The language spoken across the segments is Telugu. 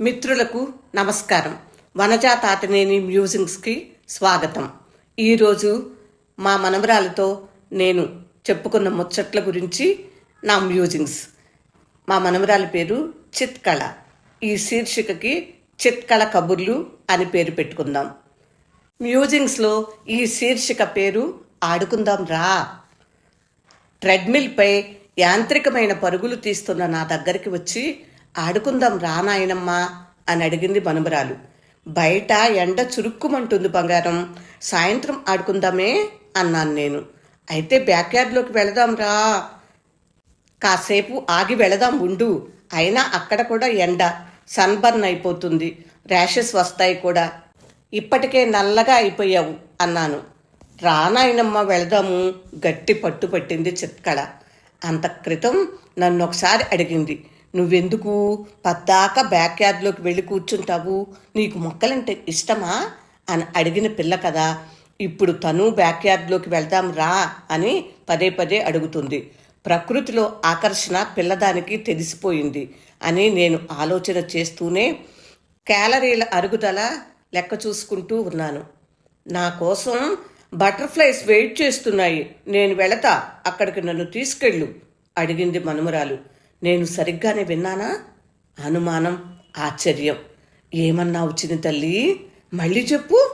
మిత్రులకు నమస్కారం. వనజా తాతనేని మ్యూజింగ్స్కి స్వాగతం. ఈరోజు మా మనవరాలతో నేను చెప్పుకున్న ముచ్చట్ల గురించి నా మ్యూజింగ్స్. మా మనవరాలి పేరు చిత్కళ. ఈ శీర్షికకి చిత్కళ కబుర్లు అని పేరు పెట్టుకుందాం. మ్యూజింగ్స్లో ఈ శీర్షిక పేరు ఆడుకుందాం రా. ట్రెడ్మిల్పై యాంత్రికమైన పరుగులు తీస్తున్న నా దగ్గరికి వచ్చి ఆడుకుందాం రా నాయనమ్మా అని అడిగింది మనుమరాలు. బయట ఎండ చురుక్కుమంటుంది బంగారం. సాయంత్రం ఆడుకుందామే అన్నాను నేను. అయితే బ్యాక్యార్డ్లోకి వెళదాం రా. కాసేపు ఆగి వెళదాం ఉండు. అయినా అక్కడ కూడా ఎండ. సన్బర్న్ అయిపోతుంది. ర్యాషెస్ వస్తాయి కూడా. ఇప్పటికే నల్లగా అయిపోయావు అన్నాను. రానాయనమ్మ వెళదాము. గట్టి పట్టు పట్టింది చిత్కళ. అంత క్రితం నన్ను ఒకసారి అడిగింది. నువ్వెందుకు పద్దాక బ్యాక్ యార్డ్లోకి వెళ్ళి కూర్చుంటావు? నీకు మొక్కలంటే ఇష్టమా? అని అడిగిన పిల్ల కదా. ఇప్పుడు తను బ్యాక్ యార్డ్లోకి వెళ్దాం రా అని పదే పదే అడుగుతుంది. ప్రకృతిలో ఆకర్షణ పిల్లదానికి తెలిసిపోయింది అని నేను ఆలోచన చేస్తూనే క్యాలరీల అరుగుదల లెక్క చూసుకుంటూ ఉన్నాను. నా కోసం బటర్ఫ్లైస్ వెయిట్ చేస్తున్నాయి. నేను వెళతా. అక్కడికి నన్ను తీసుకెళ్ళు అడిగింది మనుమరాలు. నేను సరిగ్గానే విన్నానా? అనుమానం ఆశ్చర్యం. ఏమన్నా వచ్చింది తల్లి? మళ్ళీ చెప్పు.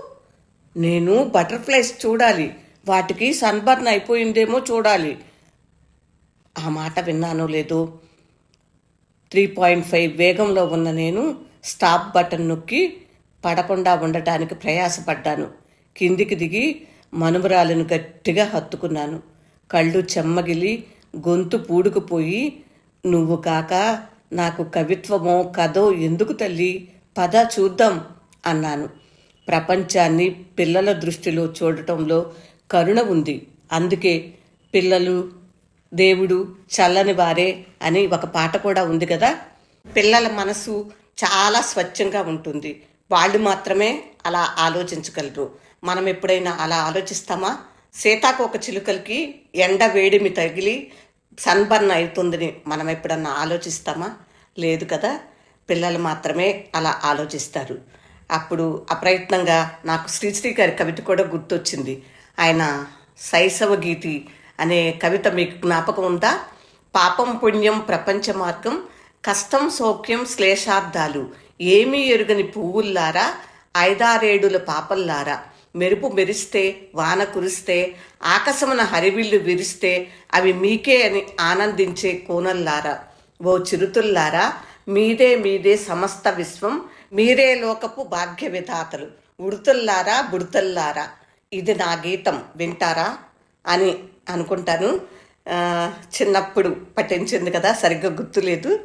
నేను బటర్ఫ్లైస్ చూడాలి. వాటికి సన్బర్న్ అయిపోయిందేమో చూడాలి. ఆ మాట విన్నానో లేదో? త్రీ పాయింట్ ఫైవ్ వేగంలో ఉన్న నేను స్టాప్ బటన్ నొక్కి పడకుండా ఉండటానికి ప్రయాసపడ్డాను. కిందికి దిగి మనుమరాలను గట్టిగా హత్తుకున్నాను. కళ్ళు చెమ్మగిలి గొంతు పూడుకుపోయి నువ్వు కాక నాకు కవిత్వమో కథో ఎందుకు తల్లి? పద చూద్దాం అన్నాను. ప్రపంచాన్ని పిల్లల దృష్టిలో చూడటంలో కరుణ ఉంది. అందుకే పిల్లలు దేవుడు చల్లని వారే అని ఒక పాట కూడా ఉంది కదా? పిల్లల మనసు చాలా స్వచ్ఛంగా ఉంటుంది. వాళ్ళు మాత్రమే అలా ఆలోచించగలరు. మనం ఎప్పుడైనా అలా ఆలోచిస్తామా? సీతాకోక చిలుకలకి ఎండ వేడిమి తగిలి సన్బర్న్ అవుతుందని మనం ఎప్పుడన్నా ఆలోచిస్తామా? లేదు కదా. పిల్లలు మాత్రమే అలా ఆలోచిస్తారు. అప్పుడు అప్రయత్నంగా నాకు శ్రీశ్రీ గారి కవిత కూడా గుర్తొచ్చింది. ఆయన శైశవ గీతి అనే కవిత మీకు జ్ఞాపకం ఉందా? పాపం పుణ్యం ప్రపంచ మార్గం కష్టం సౌఖ్యం శ్లేషార్థాలు ఏమీ ఎరుగని పువ్వుల్లారా ఐదారేడుల పాపల్లారా? మెరుపు మెరిస్తే వాన కురిస్తే ఆకాశమున హరివిల్లు విరిస్తే అవి మీకే అని ఆనందించే కోనల్లారా ఓ చిరుతుల్లారా మీదే మీదే సమస్త విశ్వం మీరే లోకపు భాగ్య విధాతలు ఉడుతుల్లారా బుడతల్లారా. ఇది నా గీతం వింటారా? అని అనుకుంటాను. చిన్నప్పుడు పఠించింది కదా సరిగ్గా గుర్తులేదు.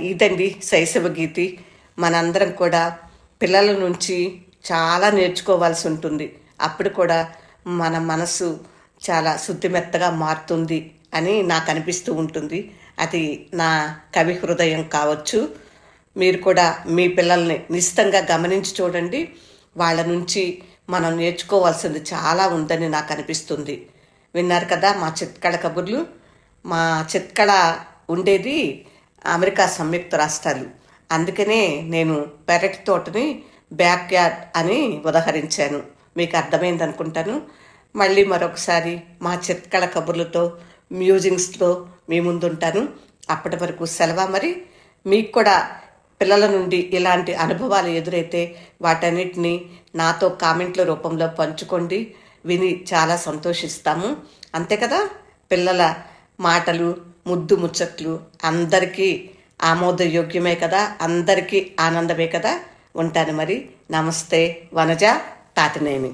ఇదండి శైశవ గీతి. మనందరం కూడా పిల్లల నుంచి చాలా నేర్చుకోవాల్సి ఉంటుంది. అప్పుడు కూడా మన మనసు చాలా శుద్ధిమెత్తగా మారుతుంది అని నాకు అనిపిస్తూ ఉంటుంది. అది నా కవి హృదయం కావచ్చు. మీరు కూడా మీ పిల్లల్ని నిశ్చితంగా గమనించి చూడండి. వాళ్ళ నుంచి మనం నేర్చుకోవాల్సింది చాలా ఉందని నాకు అనిపిస్తుంది. విన్నారు కదా మా చిత్కళ కబుర్లు? మా చిత్కళ ఉండేది అమెరికా సంయుక్త రాష్ట్రాలు. అందుకనే నేను పెరటి తోటని బ్యాక్ యార్డ్ అని ఉదహరించాను. మీకు అర్థమైంది అనుకుంటాను మళ్ళీ మరొకసారి మా చిత్కళ కబుర్లతో మ్యూజింగ్స్తో మీ ముందుంటాను. అప్పటి వరకు సెలవా మరి? మీకు కూడా పిల్లల నుండి ఇలాంటి అనుభవాలు ఎదురైతే వాటన్నిటిని నాతో కామెంట్ల రూపంలో పంచుకోండి. విని చాలా సంతోషిస్తాము. అంతే కదా? పిల్లల మాటలు ముద్దు ముచ్చట్లు అందరికీ ఆమోదయోగ్యమే కదా? అందరికీ ఆనందమే కదా? ఉంటాను మరి. నమస్తే వనజ తాతినేని